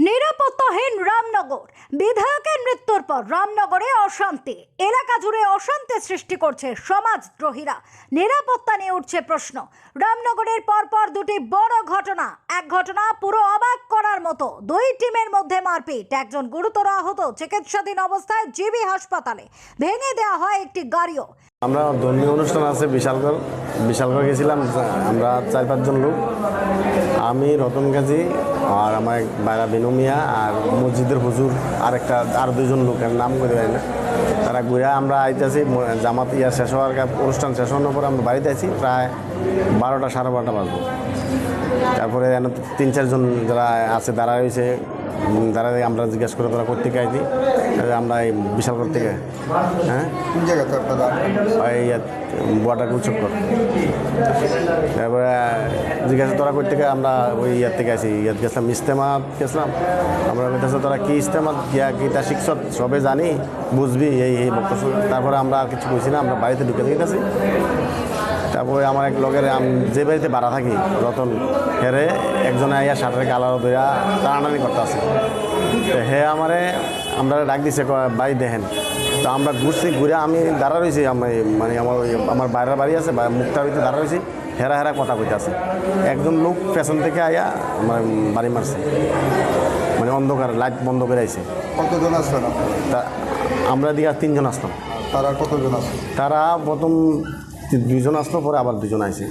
நேரு নিরাপত্তাহীন রামনগর। বিধায়কের মৃত্যুর পর রামনগরে অশান্তি। এলাকা জুড়ে অশান্তি সৃষ্টি করছে সমাজদ্রোহীরা। নিরাপত্তা নিয়ে উঠছে প্রশ্ন। রামনগরের পরপর দুটি বড় ঘটনা। এক ঘটনা পুরো অবাক করার মতো। দুই টিমের মধ্যে মারপিট। একজন গুরুতর আহত চিকিৎসাধীন অবস্থায় জিবি হাসপাতালে ভেঙে দেওয়া হয় একটি গাড়িও। আমরা ধর্মীয় অনুষ্ঠান আছে, বিশালগড়। বিশালগড় গেছিলাম, আমরা চার পাঁচজন লোক। আমি, রতন গাজী আর আমার বাইরা বেনু মিয়া আর মসজিদের হুজুর আর একটা, আর দুজন লোকের নাম করে পারি না। তারা ঘুরে আমরা আইতেছি জামাত ইয়া শেষ হওয়ার অনুষ্ঠান শেষ হওয়ার পর আমরা বাড়িতে আছি প্রায় বারোটা সাড়ে বারোটা বাজবো। তারপরে তিন চারজন যারা আছে দাঁড়া রয়েছে দাঁড়া আমরা জিজ্ঞেস করে তারা কোথেকে আইছি আমরা এই বিশালগড় থেকে হ্যাঁ? কোন জায়গাতে আপনারা ওই বর্ডার চক্কর তারপরে জিজ্ঞাসা তোরা করতে আমরা ওই ইয়ার থেকে আসি ইয়াত গেছিলাম ইস্তেমাত গেছিলাম। আমরা বলতেছে তোরা কি ইস্তেমাত গিয়া কি তা শিখছত সবে জানি বুঝবি এই এই বক্তব্য। তারপরে আমরা আর কিছু বুঝি না আমরা বাড়িতে ঢুকে দিয়ে গেছি তারপরে আমার এক লগের আম- যে বাড়িতে ভাড়া থাকি রতন হেরে একজনে আইয়া শাটারে গালার ধইয়া টানাটানি করতে আছে হে আমারে আমরা ডাক দিছে ভাই দেখেন। তো আমরা ঘুরছি ঘুরে আমি দাঁড়া রয়েছি আমি মানে আমার আমার বাইরের বাড়ি আছে বা মুখটার ভিতরে দাঁড়া রয়েছি হেরা হেরা কথা কইতে আছে একজন লোক পেছন থেকে আইয়া মানে বাড়ি মারছে। মানে অন্ধকার লাইট বন্ধ করে আইছে। কতজন আসবেন তা আমরা দিকে তিনজন আসতাম তারা কতজন আছে তারা প্রথম দুইজন আসলো পরে আবার দুজন আইছে।